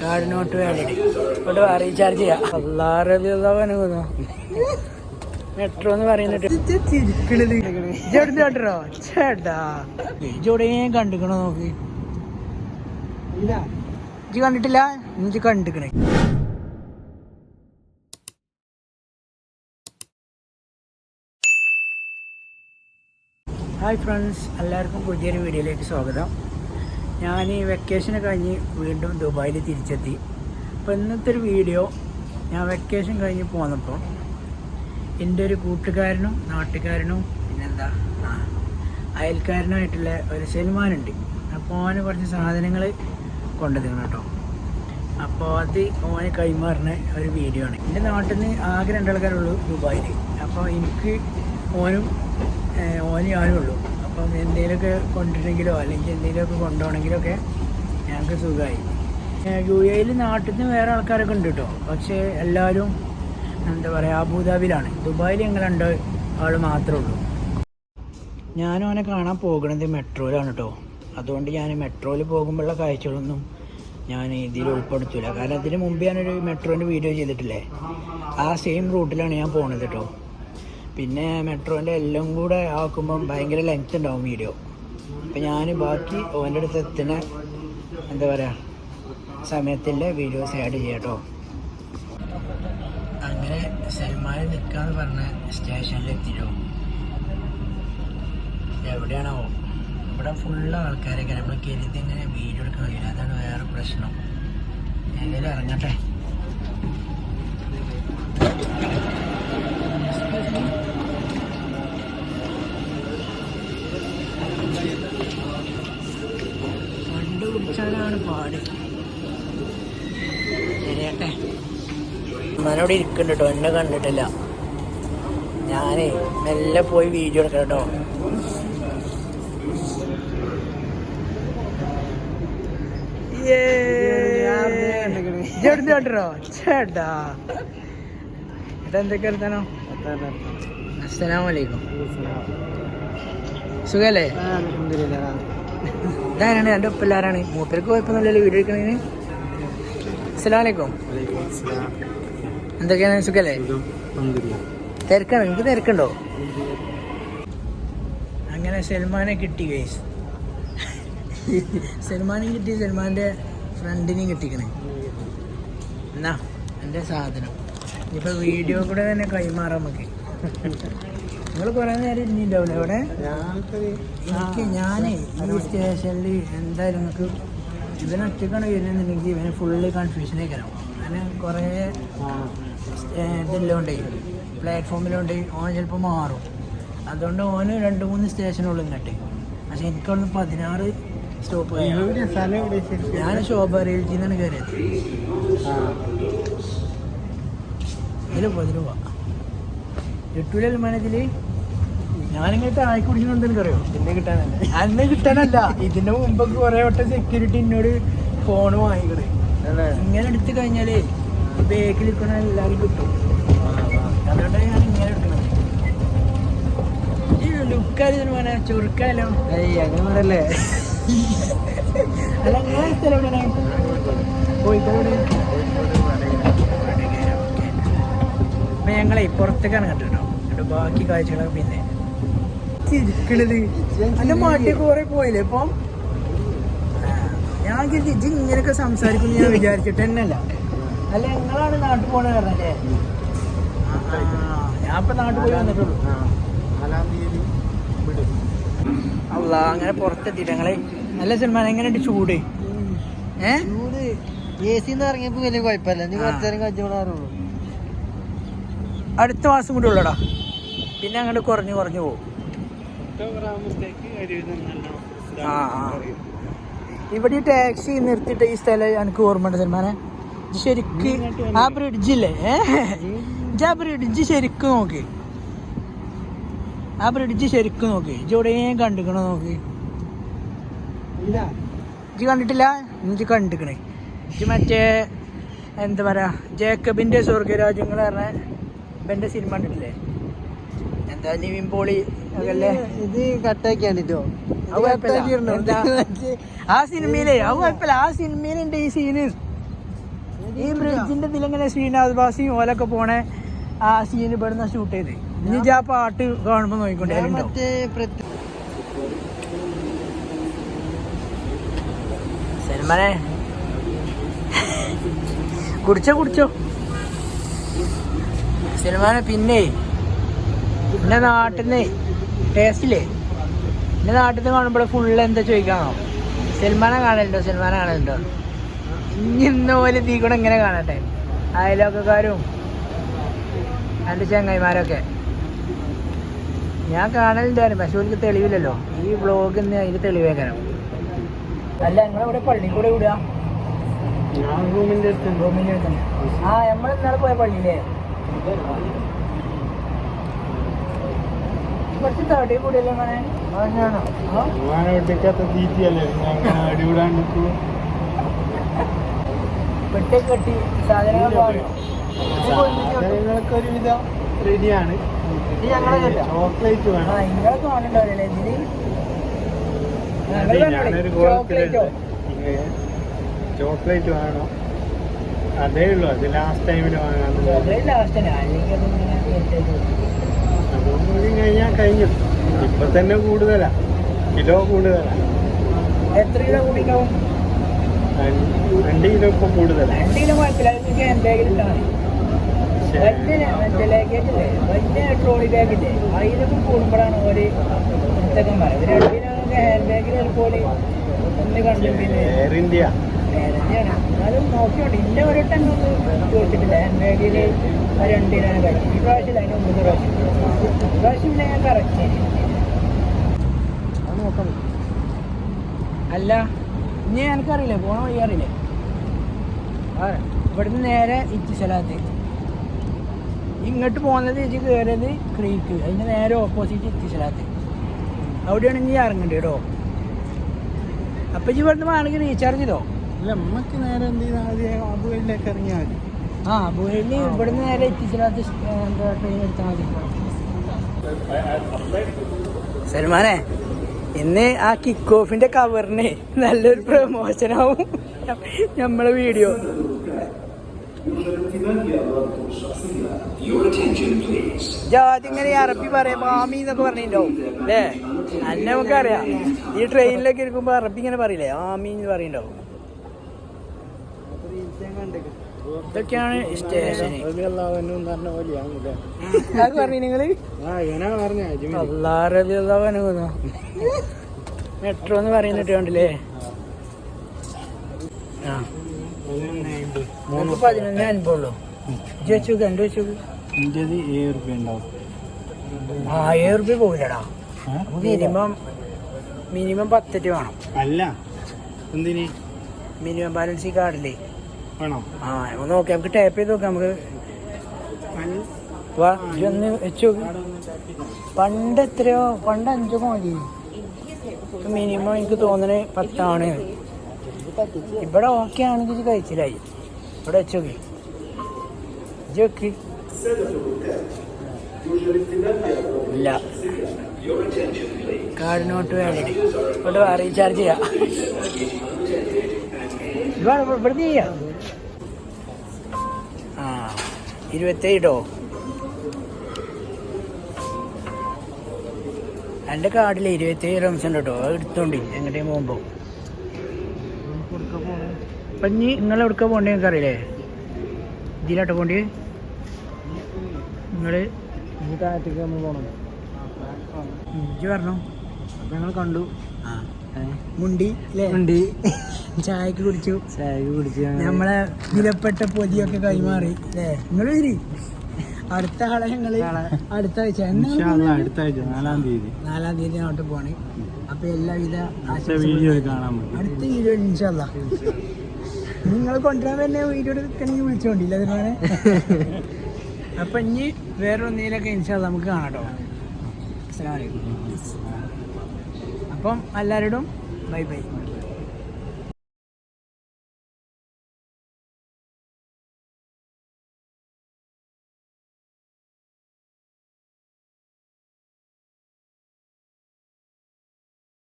കാടിനോട്ട് വേണം ഇവിടെ റീചാർജ് ചെയ്യാം. അല്ലാറോ മെട്രോ എന്ന് പറയുന്നിട്ട്. കേട്ടോ ചേട്ടാ. ഇജോടെയും കണ്ടിക്കണോ നോക്ക്. ഇജ് കണ്ടിട്ടില്ല? ഇഞ്ചി കണ്ടിക്കണേ. ഹായ് ഫ്രണ്ട്സ് എല്ലാവർക്കും പുതിയൊരു വീഡിയോയിലേക്ക് സ്വാഗതം. ഞാൻ ഈ വെക്കേഷൻ കഴിഞ്ഞ് വീണ്ടും ദുബായിൽ തിരിച്ചെത്തി. അപ്പോൾ ഇന്നത്തെ ഒരു വീഡിയോ ഞാൻ വെക്കേഷൻ കഴിഞ്ഞ് പോന്നപ്പോൾ എന്റെ ഒരു കൂട്ടുകാരനും നാട്ടുകാരനും പിന്നെന്താ അയൽക്കാരനായിട്ടുള്ള ഒരു സൽമാനുണ്ട്. അപ്പോൾ അവന് കുറച്ച് സാധനങ്ങൾ കൊണ്ടുതരണം കേട്ടോ. അപ്പോൾ അത് ഓന് കൈമാറുന്ന ഒരു വീഡിയോ ആണ്. എന്റെ നാട്ടിൽ നിന്ന് ആകെ രണ്ടാൾക്കാരുള്ളൂ ദുബായിൽ അപ്പോൾ എനിക്ക് ഓനും ഓന് ഞാനും ഉള്ളൂ അപ്പം എന്തെങ്കിലുമൊക്കെ കൊണ്ടിട്ടെങ്കിലോ അല്ലെങ്കിൽ എന്തെങ്കിലുമൊക്കെ കൊണ്ടുപോകണമെങ്കിലോ ഒക്കെ ഞങ്ങൾക്ക് സുഖമായി യു എയിൽ നാട്ടിൽ നിന്ന് വേറെ ആൾക്കാരൊക്കെ ഉണ്ട് കേട്ടോ പക്ഷേ എല്ലാവരും എന്താ പറയുക അബുദാബിയിലാണ്. ദുബായിൽ ഞങ്ങൾ രണ്ട് ആൾ മാത്രമേ ഉള്ളൂ. ഞാനും അവനെ കാണാൻ പോകുന്നത് മെട്രോയിലാണ് കേട്ടോ അതുകൊണ്ട് ഞാൻ മെട്രോയിൽ പോകുമ്പോഴുള്ള കാഴ്ചകളൊന്നും ഞാൻ ഇതിൽ ഉൾപ്പെടുത്തില്ല കാരണം ഇതിന് മുമ്പ് ഞാനൊരു മെട്രോന്റെ വീഡിയോ ചെയ്തിട്ടില്ലേ? ആ സെയിം റൂട്ടിലാണ് ഞാൻ പോകുന്നത് കേട്ടോ പിന്നെ മെട്രോന്റെ എല്ലാം കൂടെ ആക്കുമ്പം ഭയങ്കര ലെങ്ത് ഉണ്ടാവും വീഡിയോ അപ്പം ഞാൻ ബാക്കി ഓന്റെ അടുത്ത് എത്തുന്ന എന്താ പറയുക സമയത്തിന്റെ വീഡിയോസ് ആഡ് ചെയ്യാം അങ്ങനെ സൽമാൻ നിൽക്കാന്ന് പറഞ്ഞ സ്റ്റേഷനിൽ എത്തിയോ എവിടെയാണോ? ഇവിടെ ഫുള്ള് ആൾക്കാരൊക്കെ. നമ്മൾ കരുതി ഇങ്ങനെ വീഡിയോ എടുക്കാൻ കഴിയില്ല. അതാണ് വേറെ പ്രശ്നം. എന്തായാലും ഇറങ്ങട്ടെ. പിടിച്ചാലാണ് പാട്. ശരിയാട്ടെ. അമ്മാനോട് ഇരിക്കുന്നുണ്ട് കേട്ടോ എന്നെ കണ്ടിട്ടില്ല. ഞാനേ മെല്ലെ പോയി വീഡിയോ എടുക്കാം കേട്ടോ ചേട്ടാ. ഏട്ടാ എന്തൊക്കെ എടുത്താനോ അസ്സലാമലൈക്കും സുഖല്ലേ? ഇതാരാണ്? എന്റെ ഒപ്പില്ലാരാണ് മൂപ്പർക്ക് കുഴപ്പമൊന്നുമില്ലല്ലോ വീഡിയോ എടുക്കണതിന് അസ്സലാമലൈക്കും. എന്തൊക്കെയാണ്? സുഖല്ലേ? തിരക്കാണ്. നിങ്ങൾക്ക് തിരക്കുണ്ടോ? അങ്ങനെ സൽമാനെ കിട്ടി ഗൈസ് സൽമാനെ കിട്ടി സൽമാന്റെ ഫ്രണ്ടിനെയും കിട്ടിക്കണേ. എന്നാ എന്റെ സാധനം. ഇപ്പൊ വീഡിയോ കൂടെ തന്നെ കൈമാറാൻ നമുക്ക്. നിങ്ങൾ കുറേ നേരം ഇരുന്നിണ്ടാവില്ലേ അവിടെ? എനിക്ക് ഞാനേ ഈ സ്റ്റേഷനിൽ എന്തായാലും നിങ്ങൾക്ക് ഇവനെ ഒറ്റക്കാണ് വരുന്നുണ്ടെങ്കിൽ ഇവന് ഫുള്ള് കൺഫ്യൂഷനേ കയറും അങ്ങനെ കുറേ ഇതെല്ലാം ഉണ്ട് പ്ലാറ്റ്ഫോമിലുണ്ട് ഓൻ ചിലപ്പോൾ മാറും. അതുകൊണ്ട് ഓന് രണ്ട് മൂന്ന് സ്റ്റേഷനുള്ളൂ ഇങ്ങോട്ട്. പക്ഷെ എനിക്കവിടുന്ന് പതിനാറ് സ്റ്റോപ്പ് ഞാൻ ശോഭ റെയിൽജിന്നാണ് കയറിയത് ഇതിൽ പതിരൂപ രൂപ കിട്ടൂലല്ലോ മനതിൽ ഞാനിങ്ങോട്ട് ആയി കുടിക്കുന്നുണ്ട് എനിക്കറിയോ? പിന്നെ കിട്ടാനല്ല. അന്ന് കിട്ടാനല്ല. ഇതിന്റെ മുമ്പൊക്കെ കുറെ വട്ടം സെക്യൂരിറ്റി എന്നോട് ഫോൺ വാങ്ങിക്കണേ. ഇങ്ങനെ എടുത്തു കഴിഞ്ഞാൽ ബേക്കിൽ നിൽക്കണ എല്ലാവരും കിട്ടും. അതുകൊണ്ടാണ് ഞാൻ ഇങ്ങനെ എടുക്കണത്. ഈ ലുക്കാലും മോനെ ചുരുക്കാലോ ഏയ് അങ്ങനെ പറയല്ലേ? അല്ല ഞാൻ സ്ഥലം എവിടെയാണ്? കോഴിക്കോട് അപ്പൊ ഞങ്ങളെ പുറത്തേക്കാണ് കണ്ടിട്ടോ എന്നിട്ട് ബാക്കി കാഴ്ചകളൊക്കെ പിന്നെ കുറെ പോയില്ലേ ഇപ്പം? ഞാൻ കരുതി ഇജ്ജ് ഇങ്ങനെയൊക്കെ സംസാരിക്കുന്നു ഞാൻ വിചാരിച്ചിട്ട് തന്നെയല്ല. അല്ല നിങ്ങളാണ് നാട്ടിൽ പോണ ഞാൻ ഇപ്പൊ നാട്ടിൽ പോയി വന്നിട്ടുള്ളൂ. അല്ല അങ്ങനെ പുറത്തെത്തിയിട്ട് ഞങ്ങളെ നല്ല സിനിമ എങ്ങനെയുണ്ട്? ചൂട്. ഏ? ചൂട്. എ സി ഇറങ്ങിയപ്പോ വലിയ കുഴപ്പമില്ല. നീ. കുറച്ചേരം കച്ചവടാറുള്ളൂ അടുത്ത മാസം കൂടി ഉള്ളടാ. പിന്നെ അങ്ങോട്ട് കുറഞ്ഞു കുറഞ്ഞു പോകും ആ ഇവിടെ ടാക്സി നിർത്തിയിട്ട് ഈ സ്ഥലം എനിക്ക് ഓർമ്മയുണ്ട് സൽമാനെ. ഇത് ശരിക്ക് ആ ബ്രിഡ്ജില്ലേ ആ ബ്രിഡ്ജ് ശരിക്കും നോക്കി. ആ ബ്രിഡ്ജ് ശരിക്കും നോക്കി. എവിടെയും കണ്ടിക്കണോ നോക്കി. ഇജ്ജ് കണ്ടിട്ടില്ല? ഇജ്ജ് കണ്ടിക്കണേ. ഇജ് മറ്റേ എന്താ പറയാ ജേക്കബിന്റെ സ്വർഗരാജ്യങ്ങൾ പറഞ്ഞ സിനിമ കണ്ടിട്ടില്ലേ? എന്താ നിവിൻ പോളി അല്ലേ ഇത് കട്ടാക്കിയാണിട്ടോ? ആ സിനിമയിലെ അത് കുഴപ്പമില്ല. ആ സിനിമയിലുണ്ട് ഈ സീന് ഈ ബ്രിഡ്ജിന്റെ ഇതിലെങ്ങനെ ശ്രീനാഥ് ബാസിയും ഓലൊക്കെ പോണേ ആ സീൻ ഇവിടുന്ന് ഷൂട്ട് ചെയ്ത്. ഇനി ആ പാട്ട് കാണുമ്പോ നോക്കിക്കൊണ്ടേ. സൽമാനെ. കുടിച്ചോ കുടിച്ചോ. സൽമാനെ പിന്നെ. എന്റെ നാട്ടിൽ നിന്ന് ടേസ്റ്റില്ലേ? എന്റെ നാട്ടിൽ നിന്ന് കാണുമ്പോൾ ഫുള്ള് എന്താ ചോദിക്കാണോ സിനിമാനെ കാണലുണ്ടോ? സിനിമാനെ കാണലുണ്ടോ? ഇനി ഇന്ന് പോലെ തീ കൂടെ ഇങ്ങനെ കാണട്ടെ. അയലോക്കക്കാരും എന്റെ ചങ്ങായിമാരൊക്കെ. ഞാൻ കാണലുണ്ടായിരുന്നു പക്ഷെ എനിക്ക് തെളിവില്ലല്ലോ. ഈ വ്ളോഗ് ഇന്ന് അതിന് തെളിവേക്കണം അല്ല നിങ്ങളിവിടെ പള്ളി കൂടെ വിടുക ഞാൻ റൂമിന്റെ അടുത്ത് റൂമിന്റെ അടുത്ത് ആ നമ്മൾ ഇന്നലെ പോയ പള്ളിയിലേ. കുറച്ച് തടി കൂടിയല്ലേ മോനെ? ഞാനോ ആ? ഞാൻ ഒട്ടിക്കാത്ത തീറ്റിയല്ലേ? ഞാൻ അടിവിടാണ്ട് പെട്ടി കെട്ടി സാധനങ്ങൾ വാങ്ങും സാധനങ്ങളൊക്കെ ഒരുവിധം റെഡിയാണ്. ചോക്ലേറ്റ് ആ വേണം ചോക്ലേറ്റ്? വേണം. അതേ ഉള്ളൂ. അത് ലാസ്റ്റ് ടൈമിൽ വാങ്ങാൻ ലാസ്റ്റ് ടൈം അല്ലെങ്കിൽ ചെയ്യും. അതും കഴിഞ്ഞാൽ കഴിഞ്ഞു. ഇപ്പൊ തന്നെ കൂടുതലാ. കിലോ കൂടുതലാ. എത്ര കിലോ കൂടിക്കാവും? രണ്ട് രണ്ട് കിലോ ഇപ്പൊ കൂടുതലാ. രണ്ട് കിലോ മറ്റേ ലഗേജില്ലേ വലിയ ട്രോളി ബാഗില്ലേ അതിലൊക്കെ കൂടുമ്പോഴാണ് ഒരു പുസ്തകം പറയുന്നത് രണ്ടിനൊക്കെ ഹാൻഡ് ബാഗിൽ ചിലപ്പോൾ ഒന്ന് കണ്ടു. പിന്നെ എയർ ഇന്ത്യ എന്നാലും നോക്കിയോണ്ട് ഇന്ന ഒരു വട്ടം ഒന്നും ചോദിച്ചിട്ടില്ല. ബാഗിൽ രണ്ടിനാണ് കഴിച്ചു ഈ അതിന് മുമ്പ് പ്രാവശ്യം. ഈ പ്രാവശ്യം ഞാൻ കറക്റ്റ് നോക്കാം അല്ല ഇനി എനിക്കറിയില്ലേ പോണ വഴി അറിയില്ലേ. ഇവിടുന്ന് നേരെ ഇച്ചിസലാത്ത് ഇങ്ങോട്ട് പോകുന്നത് ഇച്ചി കയറിയത് ക്രീക്ക്. അതിന്റെ നേരെ ഓപ്പോസിറ്റ് ഇച്ചിസലാത്ത് അവിടെയാണ് ഇനി ഇറങ്ങേണ്ടത് കേട്ടോ. അപ്പം ഇവിടുന്ന് വേണമെങ്കിൽ റീചാർജ് ചെയ്തോ? ഇല്ല അമ്മയ്ക്ക് നേരെ എന്ത് ചെയ്താൽ ആദ്യം അബുവയിലേക്ക് ഇറങ്ങിയാൽ മതി. ആ ബുഹയിൽ ഇവിടുന്ന് നേരെ എത്തിച്ചില്ലാത്ത എന്താ ട്രെയിൻ എടുത്താൽ മതി. സൽമാനെ ഇന്ന് ആ കിക്ക് ഓഫിന്റെ കവറിന് നല്ലൊരു പ്രമോഷനാവും നമ്മളെ വീഡിയോ ജാതി ഇങ്ങനെ അറബി പറയാം മാമി എന്നൊക്കെ പറഞ്ഞിട്ടുണ്ടാവും അല്ലേ? അന്നെ നമുക്കറിയാം. ഈ ട്രെയിനിലൊക്കെ ഇരിക്കുമ്പോ അറബി ഇങ്ങനെ പറയില്ലേ ആമി എന്ന് പറയുന്നുണ്ടാവും. ഇതൊക്കെയാണ് സ്റ്റേഷന് പറഞ്ഞ നിങ്ങൾ? മെട്രോ എന്ന് പറയുന്നിട്ട് കണ്ടില്ലേ? ആ. മൂന്ന് പതിനൊന്ന് അൻപുള്ളൂ വെച്ചു കണ്ടു വെച്ചു ഇന്ത്യത് ഏഴ് റുപ്യ ഉണ്ടാവും. ആയിരം റുപ്യ പോകില്ലടാ മിനിമം മിനിമം പത്തറ്റ് വേണം. അല്ല എന്തിന്? മിനിമം ബാലൻസ് ഈ കാർഡില്ലേ വേണോ? ആ നമുക്ക് നോക്കാം. നമുക്ക് ടാപ്പ് ചെയ്ത് നോക്കാം. നമുക്ക് വാ ഇജ്ജ് ഒന്ന് വെച്ചു പണ്ട് എത്രയോ പണ്ട് അഞ്ചു മതി മിനിമം എനിക്ക് തോന്നണേ പത്താണ്. ഇവിടെ ഓക്കെ ആണെങ്കിൽ കഴിച്ചില്ലായി ഇവിടെ വെച്ചോക്കി ഇജ്ജ് ഇല്ല. കാർഡ് നോട്ട് വേണ്ടി ഇവിടെ റീചാർജ് ചെയ്യാം. ഇവിടെ ഇവിടെ ചെയ്യാം ആ ഇരുപത്തേഴോ എന്റെ കാർഡിൽ ഇരുപത്തേഴ് റംസ് ഉണ്ട് കേട്ടോ. അത് എടുത്തോണ്ടി. എങ്ങോട്ടേയും പോകുമ്പോൾ അപ്പം ഇനി നിങ്ങൾ എവിടേക്കാ പോകണ്ടേ നിങ്ങൾക്ക് അറിയില്ലേ ഇതിലാട്ടോ പോണ്ടി? നിങ്ങൾ താഴത്തേക്ക് നമ്മൾ പോകണം ഇജ്ജ് പറഞ്ഞു ഞങ്ങൾ കണ്ടു. ആ. മുണ്ടി മുണ്ടി. ചായക്ക് കുടിച്ചു. ചായ കുടിച്ചു നമ്മളെ വിലപ്പെട്ട പൊതിയൊക്കെ കൈമാറി അല്ലേ? നിങ്ങൾ വരി. അടുത്ത ആളെ ഞങ്ങൾ അടുത്ത ആഴ്ച? അടുത്ത ആഴ്ച നാലാം തീയതി. നാലാം തീയതി അങ്ങോട്ട് പോണ് അപ്പൊ എല്ലാവിധ വീഡിയോ കാണാൻ അടുത്ത വീഡിയോ ഇൻഷല്ല നിങ്ങൾ കൊണ്ടുവരാൻ തന്നെ വീഡിയോ എടുക്കണമെങ്കിൽ വിളിച്ചോണ്ടില്ല അതിനാണ് അപ്പൊ ഇനി വേറെ ഒന്നിലൊക്കെ ഇൻഷാല്ല നമുക്ക് കാണാട്ടോ. അസ്സാം അലൈക്കും. അപ്പം എല്ലാവരോടും ബൈ ബൈ.